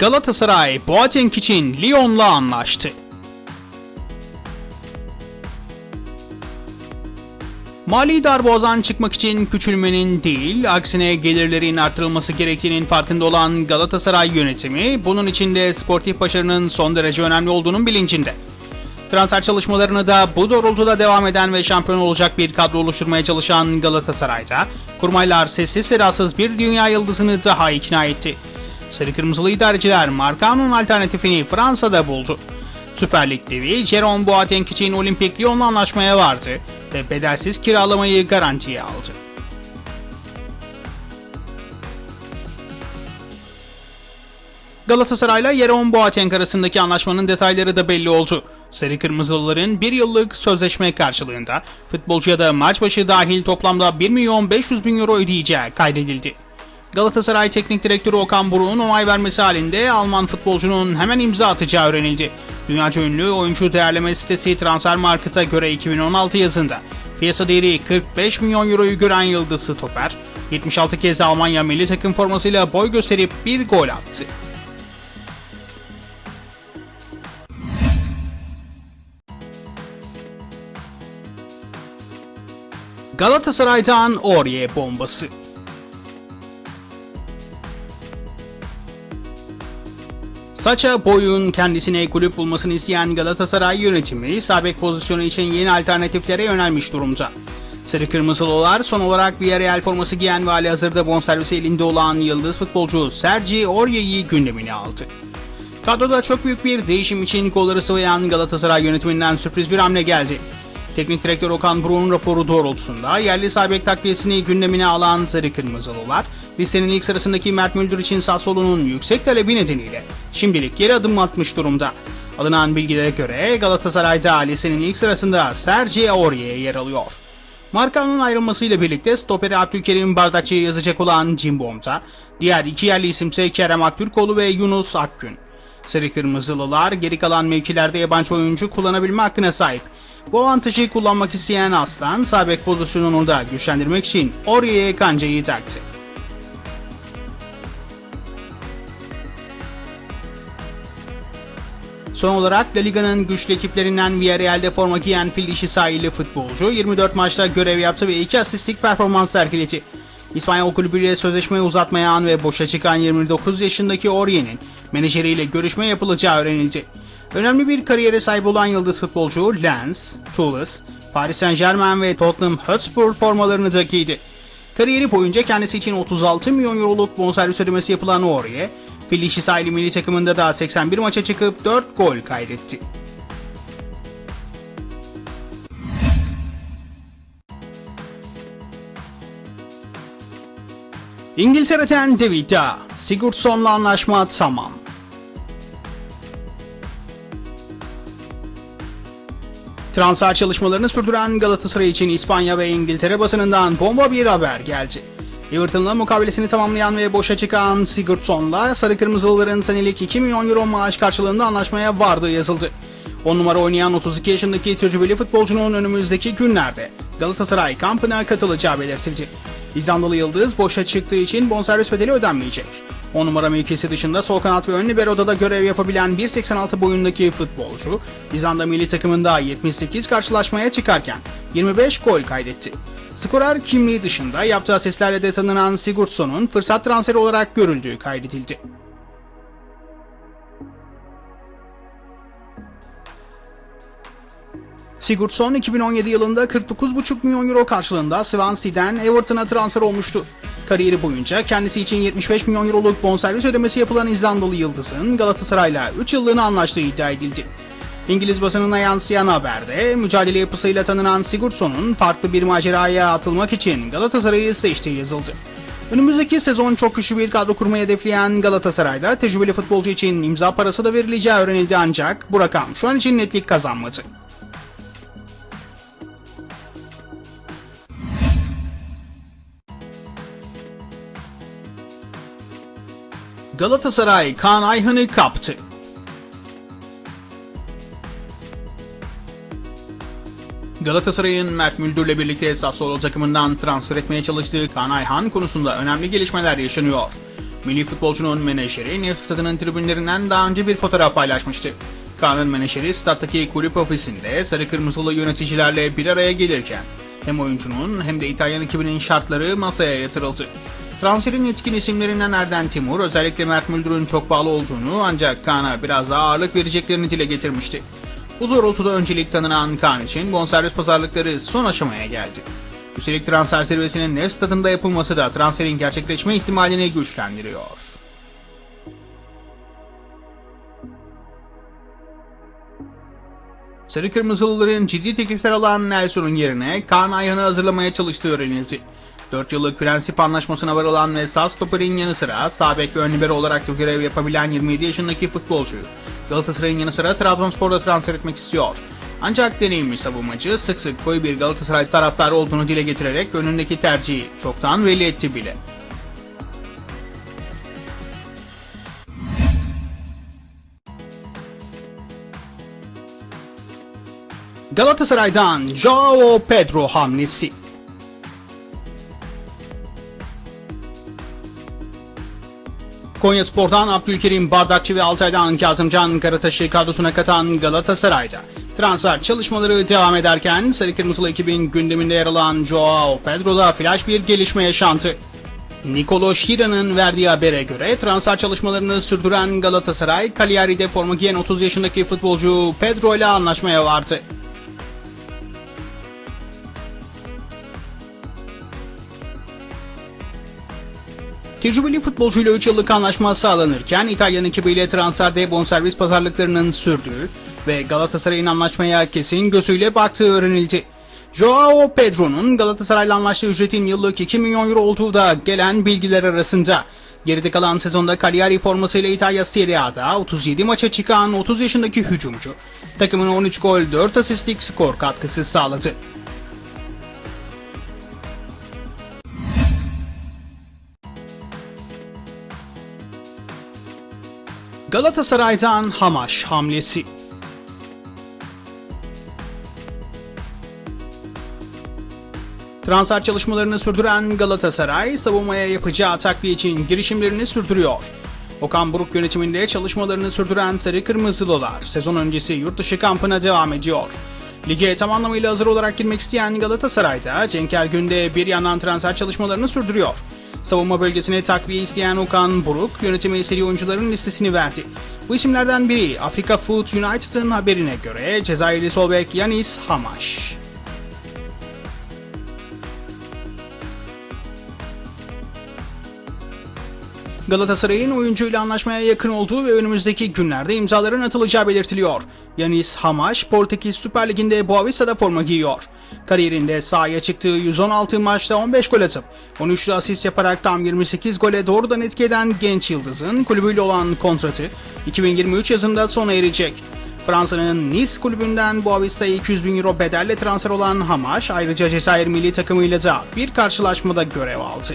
Galatasaray Boateng için Lyon'la anlaştı. Mali darboğazdan çıkmak için küçülmenin değil, aksine gelirlerin artırılması gerektiğinin farkında olan Galatasaray yönetimi, bunun için de sportif başarının son derece önemli olduğunun bilincinde. Transfer çalışmalarını da bu doğrultuda devam eden ve şampiyon olacak bir kadro oluşturmaya çalışan Galatasaray'da, kurmaylar sessiz sedasız bir dünya yıldızını daha ikna etti. Sarı Kırmızılı idareciler Marcao'nun alternatifini Fransa'da buldu. Süper Lig devi Jerome Boateng için Olimpik Lyon'la anlaşmaya vardı ve bedelsiz kiralamayı garantiye aldı. Galatasaray'la Jerome Boateng arasındaki anlaşmanın detayları da belli oldu. Sarı Kırmızılıların bir yıllık sözleşme karşılığında futbolcuya da maç başı dahil toplamda 1 milyon 500 bin euro ödeyeceği kaydedildi. Galatasaray Teknik Direktörü Okan Buruk'un onay vermesi halinde Alman futbolcunun hemen imza atacağı öğrenildi. Dünyaca ünlü oyuncu değerleme sitesi Transfermarkt'a göre 2016 yazında piyasa değeri 45 milyon euroyu gören yıldız stoper, 76 kez Almanya milli takım formasıyla boy gösterip bir gol attı. Galatasaray'dan Orye bombası. Saça boyun kendisine kulüp bulmasını isteyen Galatasaray yönetimi sabek pozisyonu için yeni alternatiflere yönelmiş durumda. Sarı Kırmızılılar son olarak Villarreal forması giyen ve hazırda bonservisi elinde olan yıldız futbolcu Sergi Aurier'i gündemine aldı. Kadroda çok büyük bir değişim için kolları sıvayan Galatasaray yönetiminden sürpriz bir hamle geldi. Teknik direktör Okan Buruk'un raporu doğrultusunda yerli sabek takviyesini gündemine alan Sarı Kırmızılılar, listenin ilk sırasındaki Mert Müldür için Sassuolo'nun yüksek talebi nedeniyle şimdilik geri adım atmış durumda. Alınan bilgilere göre Galatasaray'da listenin ilk sırasında Sergi Aurier yer alıyor. Markanın ayrılmasıyla birlikte stoperi Abdülkerim Bardakçı'ya yazacak olan Cimbom'da, diğer iki yerli isimse Kerem Aktürkoğlu ve Yunus Akgün. Sarı Kırmızılılar geri kalan mevkilerde yabancı oyuncu kullanabilme hakkına sahip. Bu avantajı kullanmak isteyen Aslan, sabek pozisyonunu da güçlendirmek için Oriye'ye kancayı taktı. Son olarak La Liga'nın güçlü ekiplerinden Villarreal'de forma giyen fil dişi sahili futbolcu 24 maçta görev yaptı ve 2 asistlik performans sergiledi. İspanyol kulübüyle sözleşmeyi uzatmayan ve boşa çıkan 29 yaşındaki Orie'nin menajeriyle görüşme yapılacağı öğrenildi. Önemli bir kariyere sahip olan yıldız futbolcu Lens, Toulouse, Paris Saint Germain ve Tottenham Hotspur formalarını da giydi. Kariyeri boyunca kendisi için 36 milyon euroluk bonservis ödemesi yapılan Aurier, Fil dişi sahili milli takımında da 81 maça çıkıp 4 gol kaydetti. İngiltere'den Davida, Sigurdsson'la anlaşma tamam. Transfer çalışmalarını sürdüren Galatasaray için İspanya ve İngiltere basınından bomba bir haber geldi. Everton'la mukabelesini tamamlayan ve boşa çıkan Sigurdsson'la Sarı Kırmızılıların senelik 2 milyon euro maaş karşılığında anlaşmaya vardığı yazıldı. 10 numara oynayan 32 yaşındaki tecrübeli futbolcunun önümüzdeki günlerde Galatasaray kampına katılacağı belirtildi. İzlandalı Yıldız boşa çıktığı için bonservis bedeli ödenmeyecek. 10 numara mevkisi dışında sol kanat ve ön libero'da da görev yapabilen 1.86 boyundaki futbolcu, İzlanda milli takımında 78 karşılaşmaya çıkarken 25 gol kaydetti. Skorer kimliği dışında yaptığı asistlerle de tanınan Sigurdsson'un fırsat transferi olarak görüldüğü kaydedildi. Sigurdsson 2017 yılında 49,5 milyon euro karşılığında Swansea'den Everton'a transfer olmuştu. Kariyeri boyunca kendisi için 75 milyon euroluk bonservis ödemesi yapılan İzlandalı Yıldız'ın Galatasaray'la 3 yıllığına anlaştığı iddia edildi. İngiliz basınına yansıyan haberde mücadele yapısıyla tanınan Sigurdsson'un farklı bir maceraya atılmak için Galatasaray'ı seçtiği yazıldı. Önümüzdeki sezon çok güçlü bir kadro kurmayı hedefleyen Galatasaray'da tecrübeli futbolcu için imza parası da verileceği öğrenildi ancak bu rakam şu an için netlik kazanmadı. Galatasaray Kaan Ayhan'ı kaptı. Galatasaray'ın Mert Müldür'le birlikte Sassuolo takımından transfer etmeye çalıştığı Kaan Ayhan konusunda önemli gelişmeler yaşanıyor. Milli futbolcunun menajeri Nef Stadı'nın tribünlerinden daha önce bir fotoğraf paylaşmıştı. Kaan'ın menajeri stattaki kulüp ofisinde sarı kırmızılı yöneticilerle bir araya gelirken hem oyuncunun hem de İtalyan ekibinin şartları masaya yatırıldı. Transferin etkin isimlerinden Erden Timur özellikle Mert Müldür'ün çok bağlı olduğunu ancak Kaan'a biraz daha ağırlık vereceklerini dile getirmişti. Bu doğrultuda öncelik tanınan Kaan için bonservis pazarlıkları son aşamaya geldi. Üstelik transfer zirvesinin Nef stadında yapılması da transferin gerçekleşme ihtimalini güçlendiriyor. Sarı Kırmızılıların ciddi teklifler alan Nelson'un yerine Kaan Ayhan'ı hazırlamaya çalıştığı öğrenildi. 4 yıllık prensip anlaşmasına varılan ve sağ stoperin yanı sıra sağ bek ve ön libero olarak görev yapabilen 27 yaşındaki futbolcu Galatasaray'ın yanı sıra Trabzonspor'da transfer etmek istiyor. Ancak deneyimli savunmacı sık sık koyu bir Galatasaray taraftarı olduğunu dile getirerek önündeki tercihi çoktan belli etti bile. Galatasaray'dan Joao Pedro hamlesi. Konya Spor'dan Abdülkerim Bardakçı ve Altay'dan Kazımcan Karataş'ı kadrosuna katan Galatasaray'da transfer çalışmaları devam ederken Sarı Kırmızılı ekibin gündeminde yer alan Joao Pedro'da flash bir gelişme yaşandı. Nicolo Şira'nın verdiği habere göre transfer çalışmalarını sürdüren Galatasaray, Cagliari'de forma giyen 30 yaşındaki futbolcu Pedro ile anlaşmaya vardı. Tecrübeli futbolcuyla 3 yıllık anlaşma sağlanırken İtalyan ekibiyle transferde bonservis pazarlıklarının sürdüğü ve Galatasaray'ın anlaşmaya kesin gözüyle baktığı öğrenildi. Joao Pedro'nun Galatasaray'la anlaştığı ücretin yıllık 2 milyon euro olduğu da gelen bilgiler arasında. Geride kalan sezonda Cagliari formasıyla İtalya Serie A'da 37 maça çıkan 30 yaşındaki hücumcu takımına 13 gol 4 asistlik skor katkısı sağladı. Galatasaray'dan Hamaş hamlesi. Transfer çalışmalarını sürdüren Galatasaray, savunmaya yapacağı takviye için girişimlerini sürdürüyor. Okan Buruk yönetiminde çalışmalarını sürdüren Sarı Kırmızılılar, sezon öncesi yurt dışı kampına devam ediyor. Lige tam anlamıyla hazır olarak girmek isteyen Galatasaray'da Cenk Ergün de bir yandan transfer çalışmalarını sürdürüyor. Savunma bölgesine takviye isteyen Okan Buruk yönetime seri oyuncuların listesini verdi. Bu isimlerden biri Afrika Food United'ın haberine göre Cezayirli sol bek Yanis Hamaş. Galatasaray'ın oyuncuyla anlaşmaya yakın olduğu ve önümüzdeki günlerde imzaların atılacağı belirtiliyor. Yanis Hamaş, Portekiz Süper Ligi'nde Boavista'da forma giyiyor. Kariyerinde sahaya çıktığı 116 maçta 15 gol atıp 13 asist yaparak tam 28 gole doğrudan etki eden genç yıldızın kulübüyle olan kontratı 2023 yazında sona erecek. Fransa'nın Nice kulübünden Boavista'ya 200 bin euro bedelle transfer olan Hamaş ayrıca Cezayir milli takımıyla da bir karşılaşmada görev aldı.